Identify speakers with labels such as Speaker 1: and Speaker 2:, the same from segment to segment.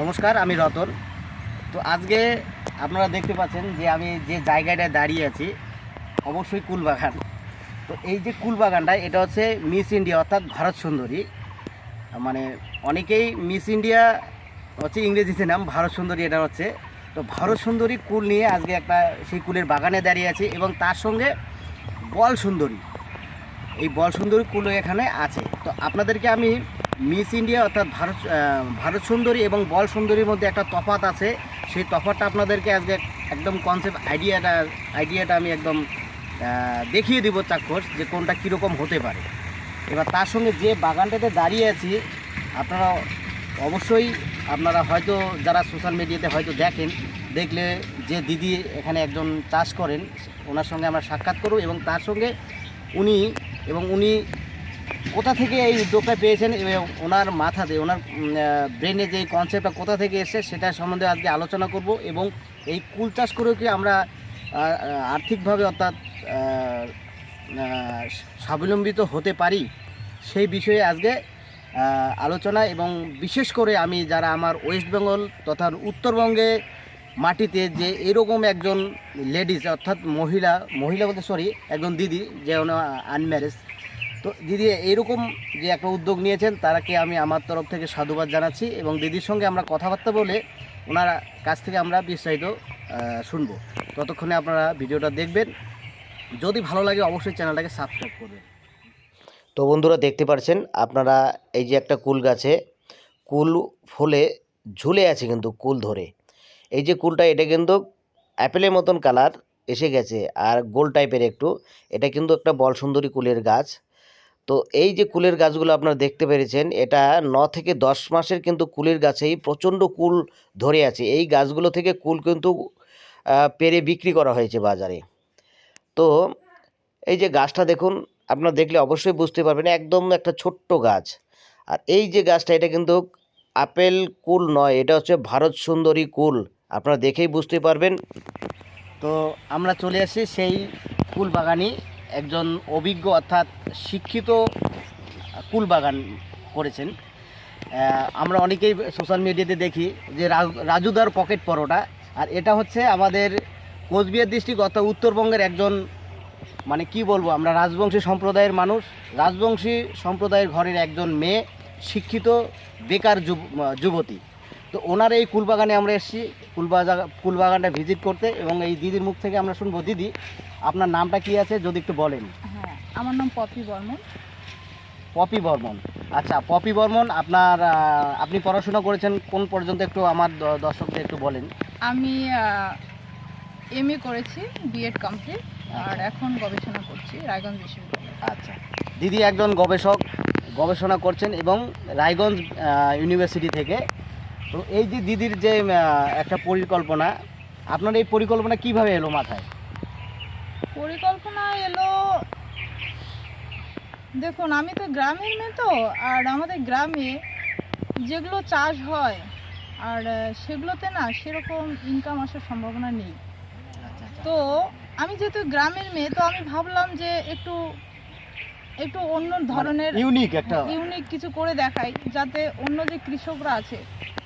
Speaker 1: নমস্কার, আমি রতন। তো আজকে আপনারা দেখতে পাচ্ছেন যে আমি যে জায়গাটায় দাঁড়িয়ে আছি, অবশ্যই কুলবাগান। তো এই যে কুলবাগানটা, এটা হচ্ছে মিস ইন্ডিয়া, অর্থাৎ ভারত সুন্দরী। মানে অনেকেই মিস ইন্ডিয়া হচ্ছে ইংরেজিতে নাম, ভারত সুন্দরী এটা হচ্ছে। তো ভারত সুন্দরী কুল নিয়ে আজকে একটা সেই কুলের বাগানে দাঁড়িয়ে আছি এবং তার সঙ্গে বল সুন্দরী। এই বল সুন্দরী কুলো এখানে আছে। তো আপনাদেরকে আমি মিস ইন্ডিয়া অর্থাৎ ভারত ভারত সুন্দরী এবং বল সুন্দরীর মধ্যে একটা তফাৎ আছে। সেই তফাৎটা আপনাদেরকে আজকে একদম কনসেপ্ট আইডিয়াটা আইডিয়াটা আমি একদম দেখিয়ে দিব চাক্ষুষ যে কোনটা কীরকম হতে পারে। এবার তার সঙ্গে যে বাগানটাতে দাঁড়িয়ে আছি, আপনারা অবশ্যই আপনারা হয়তো যারা সোশ্যাল মিডিয়াতে হয়তো দেখেন, দেখলে যে দিদি এখানে একজন চাষ করেন, ওনার সঙ্গে আমরা সাক্ষাৎ করব এবং তার সঙ্গে উনি এবং উনি কোথা থেকে এই উদ্যোগটা পেয়েছেন এবং ওনার মাথাতে, ওনার ব্রেনে যে কনসেপ্টটা কোথা থেকে এসেছে সেটা সম্বন্ধে আজকে আলোচনা করব এবং এই কুল চাষ করেও কি আমরা আর্থিকভাবে অর্থাৎ স্বাবলম্বিত হতে পারি সেই বিষয়ে আজকে আলোচনা এবং বিশেষ করে আমি যারা আমার ওয়েস্ট বেঙ্গল তথা উত্তরবঙ্গে মাটিতে যে এরকম একজন লেডিস অর্থাৎ মহিলা মহিলা বলতে সরি একজন দিদি, যে আনম্যারেজ তো দিদি এইরকম যে একটা উদ্যোগ নিয়েছেন, তারাকে আমি আমার তরফ থেকে সাধুবাদ জানাচ্ছি এবং দিদির সঙ্গে আমরা কথাবার্তা বলে ওনার কাছ থেকে আমরা বিস্তারিত শুনব। ততক্ষণে আপনারা ভিডিওটা দেখবেন। যদি ভালো লাগে অবশ্যই চ্যানেলটাকে সাবস্ক্রাইব করবেন। তো বন্ধুরা দেখতে পাচ্ছেন আপনারা এই যে একটা কুল গাছে, কুল ফলে ঝুলে আছে কিন্তু, কুল ধরে। এই যে কুলটা, এটা কিন্তু অ্যাপেলের মতন কালার এসে গেছে। আর গোল টাইপের একটু, এটা কিন্তু একটা বল সুন্দরী কুলের গাছ। তো এই যে কুলের গাছগুলো আপনারা দেখতে পেরেছেন, এটা ন থেকে দশ মাসের কিন্তু কুলের গাছেই প্রচণ্ড কুল ধরে আছে। এই গাছগুলো থেকে কুল কিন্তু পেরে বিক্রি করা হয়েছে বাজারে। তো এই যে গাছটা দেখুন, আপনারা দেখলে অবশ্যই বুঝতে পারবেন, একদম একটা ছোট্ট গাছ। আর এই যে গাছটা, এটা কিন্তু আপেল কুল নয়, এটা হচ্ছে ভারত সুন্দরী কুল। আপনারা দেখেই বুঝতে পারবেন। তো আমরা চলে আসি সেই কুল বাগানি একজন অভিজ্ঞ অর্থাৎ শিক্ষিত কুল বাগান করেছেন আমরা অনেকেই সোশ্যাল মিডিয়াতে দেখি যে রাজুদার পকেট পরোটা। আর এটা হচ্ছে আমাদের কোচবিহার ডিস্ট্রিক্ট অর্থাৎ উত্তরবঙ্গের একজন মানে কি বলব, আমরা রাজবংশী সম্প্রদায়ের মানুষ। রাজবংশী সম্প্রদায়ের ঘরের একজন মেয়ে, শিক্ষিত, বেকার যুব- যুবতী। তো ওনার এই কুলবাগানে আমরা এসেছি কুলবাগা কুলবাগানটা ভিজিট করতে এবং এই দিদির মুখ থেকে আমরা শুনব। দিদি আপনার নামটা কি আছে? যদি একটু বলেন।
Speaker 2: হ্যাঁ আমার নাম পপি বর্মন।
Speaker 1: পপি বর্মন। আচ্ছা পপি বর্মন আপনার আপনি পড়াশোনা করেছেন কোন পর্যন্ত একটু আমার দর্শকদের একটু বলেন।
Speaker 2: আমি এম এ করেছি বিএড কমপ্লিট আর এখন গবেষণা করছি রায়গঞ্জ বিশ্ববিদ্যালয়ে।
Speaker 1: আচ্ছা। দিদি একজন গবেষক গবেষণা করছেন এবং রায়গঞ্জ ইউনিভার্সিটি থেকে তো এই যে দিদির যে একটা পরিকল্পনা আপনার এই পরিকল্পনা কীভাবে এলো মাথায়?
Speaker 2: পরিকল্পনা এলো দেখুন আমি তো গ্রামের মেয়ে তো আর আমাদের গ্রামে যেগুলো চাষ হয় আর সেগুলোতে না সেরকম ইনকাম আসার সম্ভাবনা নেই। তো আমি যেহেতু গ্রামের মেয়ে তো আমি ভাবলাম যে একটু একটু অন্য ধরনের
Speaker 1: ইউনিক একটা
Speaker 2: ইউনিক কিছু করে দেখাই যাতে অন্য যে কৃষকরা আছে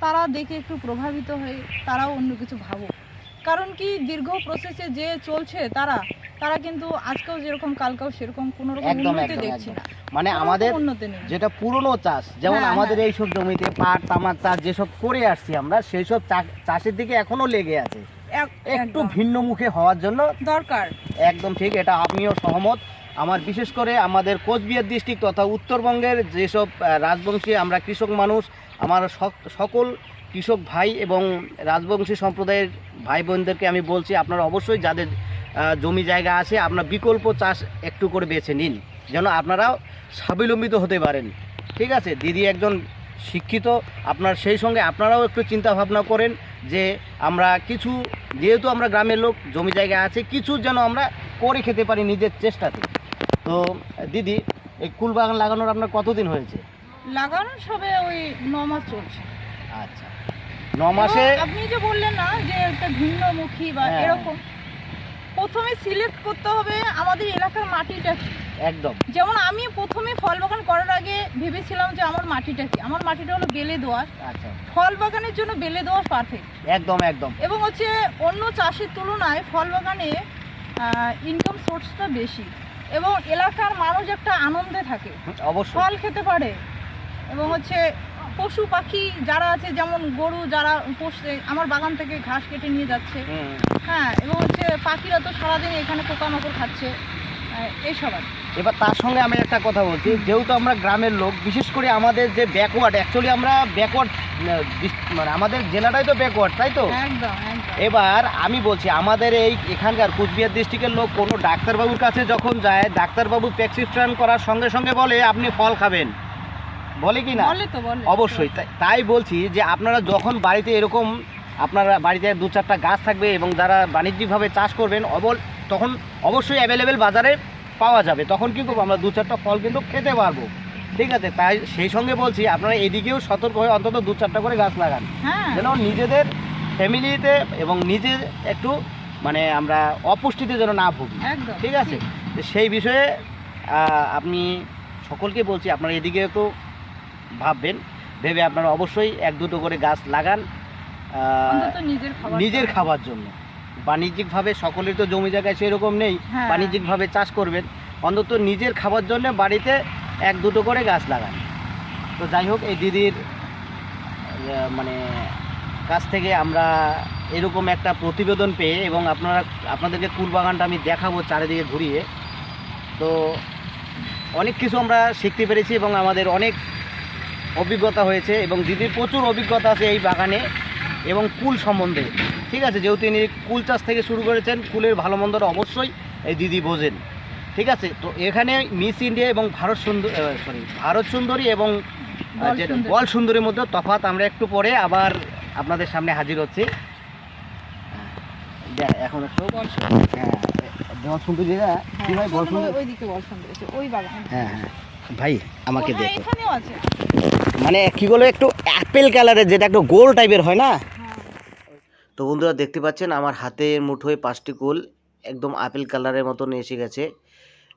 Speaker 2: তারা দেখে একটু প্রভাবিত হয়ে তারাও অন্য কিছু ভাবুক। কারণ কি দীর্ঘ প্রসেসে যে চলছে তারা তারা কিন্তু আজকেও যেরকম কালকেও সেরকম কোনো রকম উন্নতি দেখছি না।
Speaker 1: মানে আমাদের যেটা পুরনো চাষ যেমন
Speaker 2: হ্যাঁ,
Speaker 1: আমাদের
Speaker 2: হ্যাঁ।
Speaker 1: এইসব জমিতে পাট তামাক চাষ যেসব করে আসছি আমরা সেই সব চাষের দিকে এখনও লেগে আছে।
Speaker 2: এক-
Speaker 1: একটু ভিন্ন মুখে হওয়ার জন্য
Speaker 2: দরকার।
Speaker 1: একদম ঠিক এটা আপনিও সহমত। আমার বিশেষ করে আমাদের কোচবিহার ডিস্ট্রিক্ট তথা উত্তরবঙ্গের যেসব রাজবংশী, আমরা কৃষক মানুষ, আমার সক- সকল কৃষক ভাই এবং রাজবংশী সম্প্রদায়ের ভাই বোনদেরকে আমি বলছি, আপনারা অবশ্যই যাদের জমি জায়গা আছে, আপনার বিকল্প চাষ একটু করে বেছে নিন, যেন আপনারাও স্বাবলম্বিত হতে পারেন। ঠিক আছে? দিদি একজন শিক্ষিত, আপনার সেই সঙ্গে আপনারাও একটু চিন্তা ভাবনা করেন যে আমরা কিছু, যেহেতু আমরা গ্রামের লোক, জমি জায়গা আছে, কিছু যেন আমরা করে খেতে পারি নিজের চেষ্টাতে। তো দিদি এই কুল বাগান লাগানোর আপনার কতদিন হয়েছে?
Speaker 2: লাগানো সবে ওই ন মাস চলছে।
Speaker 1: আচ্ছা। ন মাসে
Speaker 2: আপনি যে বললেন না যে একটা ভিন্নমুখী বা
Speaker 1: হ্যাঁ।
Speaker 2: এরকম প্রথমে সিলেক্ট করতে হবে আমাদের এলাকার মাটিটা কি?
Speaker 1: একদম।
Speaker 2: যেমন আমি প্রথমে ফল বাগান করার আগে ভেবেছিলাম যে আমার মাটিটা কি? আমার মাটিটা হলো বেলে দোআঁশ
Speaker 1: আচ্ছা।
Speaker 2: ফল বাগানের জন্য বেলে দোআঁশ পারফেক্ট
Speaker 1: একদম একদম।
Speaker 2: এবং হচ্ছে অন্য চাষের তুলনায় ফল বাগানে ইনকাম সোর্সটা বেশি। এবং এলাকার মানুষ একটা আনন্দে থাকে।
Speaker 1: অবশ্যই।
Speaker 2: ফল খেতে পারে। এবং হচ্ছে পশু পাখি যারা আছে যেমন গরু যারা পোষে আমার বাগান থেকে ঘাস কেটে নিয়ে যাচ্ছে। হ্যাঁ এবং হচ্ছে পাখিরা তো সারাদিন এখানে পোকামাকড় খাচ্ছে। এইসব আর কি।
Speaker 1: এবার তার সঙ্গে আমি একটা কথা বলছি যেহেতু আমরা গ্রামের লোক বিশেষ করে আমাদের যে ব্যাকওয়ার্ড অ্যাকচুয়ালি আমরা ব্যাকওয়ার্ড মানে আমাদের জেলাটাই তো ব্যাকওয়ার্ড তাই তো? এবার আমি বলছি আমাদের এই এখানকার কুচবিহার ডিস্ট্রিক্টের লোক কোনো ডাক্তারবাবুর কাছে যখন যায় ডাক্তারবাবু প্রেসক্রিপশন করার সঙ্গে সঙ্গে বলে আপনি ফল খাবেন। বলে কি না?
Speaker 2: বলে তো
Speaker 1: অবশ্যই তাই- তাই বলছি যে আপনারা যখন বাড়িতে এরকম আপনারা বাড়িতে দু চারটা গাছ থাকবে এবং যারা বাণিজ্যিকভাবে চাষ করবেন অবল তখন অবশ্যই অ্যাভেলেবেল বাজারে পাওয়া যাবে তখন কি করব আমরা দু চারটা ফল কিন্তু খেতে পারব। ঠিক আছে? তাই সেই সঙ্গে বলছি আপনারা এদিকেও সতর্ক হয়ে অন্তত দু চারটা করে গাছ লাগান।
Speaker 2: হ্যাঁ।
Speaker 1: যেন নিজেদের ফ্যামিলিতে এবং নিজে একটু মানে আমরা অপুষ্টিতে যেন না ভুগি। ঠিক আছে? তো সেই বিষয়ে আপনি সকলকে বলছি আপনারা এদিকে একটু ভাববেন ভেবে আপনারা অবশ্যই এক দুটো করে গাছ লাগান
Speaker 2: নিজের খাবার
Speaker 1: জন্য। বাণিজ্যিকভাবে সকলের তো জমি জায়গায় সেরকম নেই
Speaker 2: হ্যাঁ।
Speaker 1: বাণিজ্যিকভাবে চাষ করবেন। অন্তত নিজের খাবার জন্য বাড়িতে এক দুটো করে গাছ লাগান। তো যাই হোক এই দিদির আহ, মানে কাছ থেকে আমরা এরকম একটা প্রতিবেদন পেয়ে এবং আপনারা আপনাদেরকে কুল বাগানটা আমি দেখাবো চারিদিকে ঘুরিয়ে। তো অনেক কিছু আমরা শিখতে পেরেছি এবং আমাদের অনেক অভিজ্ঞতা হয়েছে এবং দিদির প্রচুর অভিজ্ঞতা আছে এই বাগানে এবং কুল সম্বন্ধে। ঠিক আছে যেহেতু তিনি কুল চাষ থেকে শুরু করেছেন কুলের ভালো মন্দটা অবশ্যই এই দিদি বোঝেন। ঠিক আছে তো এখানে মিস ইন্ডিয়া এবং ভারত সুন্দর সরি ভারত সুন্দরী এবং
Speaker 2: বল
Speaker 1: সুন্দরীর মধ্যে তফাৎ আমরা একটু পরে আবার আপনাদের সামনে হাজির হচ্ছি। এখন একটু হ্যাঁ বল সুন্দরী বল
Speaker 2: ওই বাগান।
Speaker 1: হ্যাঁ হ্যাঁ ভাই আমাকে
Speaker 2: হ্যাঁ,
Speaker 1: দেখো। মানে কি বলে একটু অ্যাপেল কালারের যেটা একটু গোল টাইপের হয় না?
Speaker 2: হ্যাঁ
Speaker 1: তো বন্ধুরা দেখতে পাচ্ছেন আমার হাতে মুঠোয় পাঁচটি কুল একদম আপেল কালারের মতন এসে গেছে।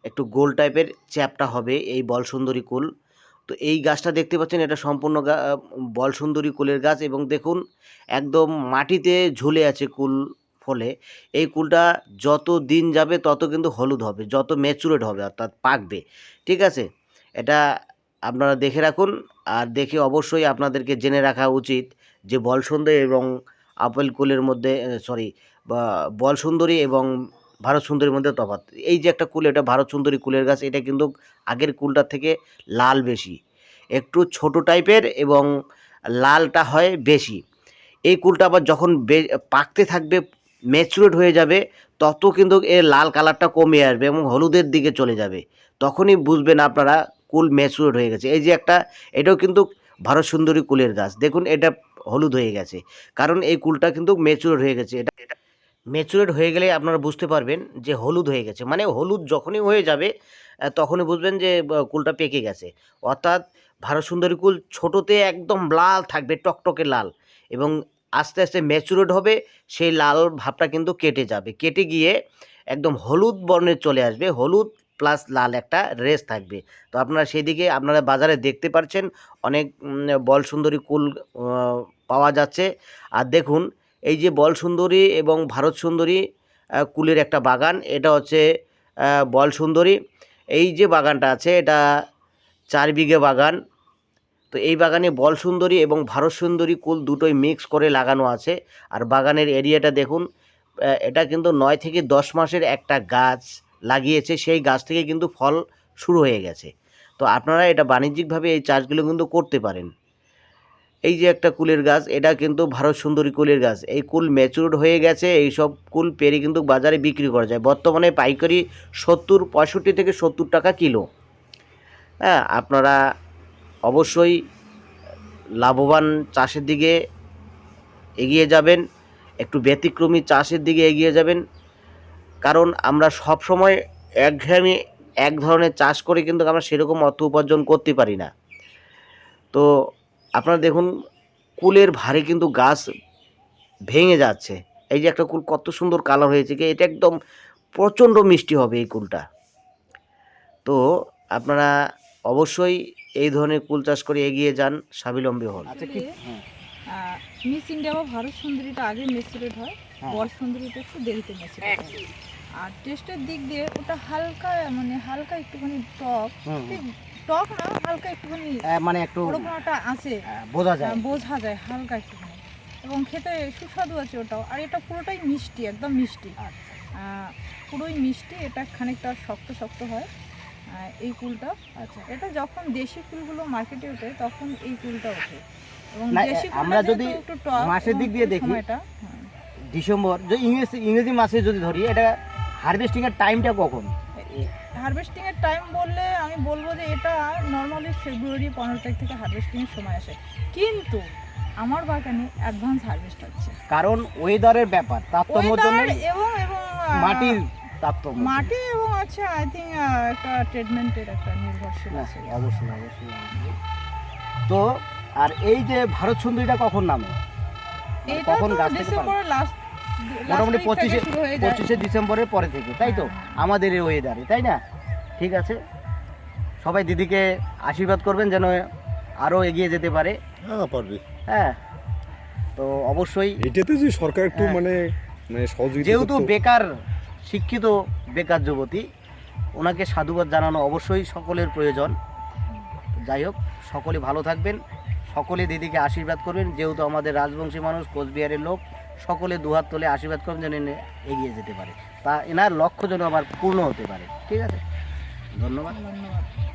Speaker 1: একটু গোল টাইপের চ্যাপটা হবে এই বল সুন্দরী কুল। তো এই গাছটা দেখতে পাচ্ছেন, এটা সম্পূর্ণ বল সুন্দরী কুলের গাছ এবং দেখুন একদম মাটিতে ঝুলে আছে কুল ফলে। এই কুলটা যত দিন যাবে তত কিন্তু হলুদ হবে, যত ম্যাচুরেট হবে অর্থাৎ পাকবে। ঠিক আছে? এটা আপনারা দেখে রাখুন, আর দেখে অবশ্যই আপনাদেরকে জেনে রাখা উচিত যে বল সুন্দরী এবং আপেল কুলের মধ্যে সরি বল সুন্দরী এবং ভারত সুন্দরীর মধ্যে তফাত এই যে একটা কুল, এটা ভারত সুন্দরী কুলের গাছ, এটা কিন্তু আগের কুলটার থেকে লাল বেশি। একটু ছোট টাইপের এবং লালটা হয় বেশি। এই কুলটা আবার যখন পাকতে থাকবে ম্যাচুরেট হয়ে যাবে, তত কিন্তু এর লাল কালারটা কমে আসবে এবং হলুদের দিকে চলে যাবে। তখনই বুঝবেন আপনারা কুল ম্যাচুরেট হয়ে গেছে। এই যে একটা, এটাও কিন্তু ভারত সুন্দরী কুলের গাছ। দেখুন, এটা হলুদ হয়ে গেছে। কারণ এই কুলটা কিন্তু ম্যাচুরেট হয়ে গেছে। এটা ম্যাচুরেট হয়ে গেলে আপনারা বুঝতে পারবেন যে হলুদ হয়ে গেছে। মানে হলুদ যখনই হয়ে যাবে তখনই বুঝবেন যে কুলটা পেকে গেছে। অর্থাৎ ভারত সুন্দরী কুল ছোটোতে একদম লাল থাকবে, টকটকে লাল। এবং আস্তে আস্তে ম্যাচুরেট হবে, সেই লাল ভাবটা কিন্তু কেটে যাবে। কেটে গিয়ে একদম হলুদ বর্ণের চলে আসবে। হলুদ প্লাস লাল একটা রেস থাকবে। তো আপনারা সেদিকে আপনারা বাজারে দেখতে পারছেন, অনেক বল সুন্দরী কুল পাওয়া যাচ্ছে। আর দেখুন, এই যে বল সুন্দরী এবং ভারত সুন্দরী কুলের একটা বাগান, এটা হচ্ছে বল সুন্দরী। এই যে বাগানটা আছে, এটা চার বিঘে বাগান। তো এই বাগানে বল সুন্দরী এবং ভারত সুন্দরী কুল দুটোই মিক্স করে লাগানো আছে। আর বাগানের এরিয়াটা দেখুন এটা কিন্তু নয় থেকে দশ মাসের একটা গাছ লাগিয়েছে। সেই গাছ থেকে কিন্তু ফল শুরু হয়ে গেছে। তো আপনারা এটা বাণিজ্যিকভাবে এই চাষগুলো কিন্তু করতে পারেন। এই যে একটা কুলের গাছ, এটা কিন্তু ভারত সুন্দরী কুলের গাছ। এই কুল ম্যাচুরড হয়ে গেছে এই সব কুল পেরে কিন্তু বাজারে বিক্রি করা যায়। বর্তমানে পাইকারি সত্তর পঁয়ষট্টি থেকে সত্তর টাকা কিলো। হ্যাঁ আপনারা অবশ্যই লাভবান চাষের দিকে এগিয়ে যাবেন, একটু ব্যতিক্রমী চাষের দিকে এগিয়ে যাবেন। কারণ আমরা সব সময় একঘেয়েমি এক ধরনের চাষ করে কিন্তু আমরা সেরকম অর্থ উপার্জন করতে পারি না। তো আপনারা দেখুন কুলের ভারে কিন্তু গাছ ভেঙে যাচ্ছে। এই যে একটা কুল কত সুন্দর কালার হয়েছে কি এটা একদম প্রচণ্ড মিষ্টি হবে এই কুলটা। তো আপনারা অবশ্যই এই ধরনের কুল চাষ করে এগিয়ে যান স্বাবলম্বী হন। আচ্ছা হ্যাঁ,
Speaker 2: মিস ইন্ডিয়া বা ভারত সুন্দরীটা আগে মেসুরেট হয়। বর সুন্দরীটা একটু দেরিতে মেসুরেট আর টেস্টের দিক দিয়ে ওটা হালকা মানে হালকা একটুখানি টক টক না হালকা একটুখানি
Speaker 1: মানে একটু
Speaker 2: আছে।
Speaker 1: বোঝা যায়।
Speaker 2: বোঝা যায় হালকা একটুখানি। এবং খেতে সুস্বাদু আছে ওটাও। আর এটা পুরোটাই মিষ্টি একদম মিষ্টি।
Speaker 1: আচ্ছা,
Speaker 2: পুরোই মিষ্টি এটা খানিকটা শক্ত শক্ত হয় এই কুলটা।
Speaker 1: আচ্ছা।
Speaker 2: এটা যখন দেশি কুলগুলো মার্কেটে ওঠে তখন এই কুলটা ওঠে। এবং দেশি
Speaker 1: আমরা যদি মাসের দিক দিয়ে দেখি,
Speaker 2: সময়টা, হ্যাঁ।
Speaker 1: ডিসেম্বর যে ইংরেজি ইংরেজি মাসে যদি ধরি এটা হারভেস্টিং এর টাইমটা কখন?
Speaker 2: হারভেস্টিং এর টাইম বললে আমি বলব যে এটা নর্মালি ফেব্রুয়ারি পনেরো তারিখ থেকে হারভেস্টিং এর সময় আসে। কিন্তু আমার বাগানে অ্যাডভান্স হারভেস্ট হচ্ছে।
Speaker 1: কারণ ওয়েদারের ব্যাপার জন্য
Speaker 2: এবং এবং
Speaker 1: মাটির তারতম্য।
Speaker 2: মাটি এবং আছে আই থিঙ্ক একটা ট্রিটমেন্টের একটা নির্ভরশীল আছে।
Speaker 1: অবশ্যই অবশ্যই। তো আর এই যে ভারত সুন্দরীটা কখন নামে?
Speaker 2: এটা
Speaker 1: কখন
Speaker 2: তো
Speaker 1: গাছ থেকে
Speaker 2: ডিসেম্বরের লাস্ট
Speaker 1: মোটামুটি পঁচিশে পঁচিশে ডিসেম্বরের পরে থেকে তাই তো?
Speaker 2: হ্যাঁ।
Speaker 1: আমাদের এই ওয়েদারে তাই না? ঠিক আছে? সবাই দিদিকে আশীর্বাদ করবেন যেন আরও এগিয়ে যেতে পারে।
Speaker 3: হ্যাঁ পারবে।
Speaker 1: হ্যাঁ তো অবশ্যই
Speaker 3: এটাতে যে সরকার একটু
Speaker 1: হ্যাঁ।
Speaker 3: মানে মানে
Speaker 1: যেহেতু বেকার শিক্ষিত বেকার যুবতী ওনাকে সাধুবাদ জানানো অবশ্যই সকলের প্রয়োজন। যাই হোক সকলে ভালো থাকবেন। সকলে দিদিকে আশীর্বাদ করবেন। যেহেতু আমাদের রাজবংশী মানুষ কোচবিহারের লোক সকলে দুহাত তোলে আশীর্বাদ করেন যেন এগিয়ে যেতে পারে। তা এনার লক্ষ্য যেন আবার পূর্ণ হতে পারে। ঠিক আছে? ধন্যবাদ।
Speaker 2: ধন্যবাদ।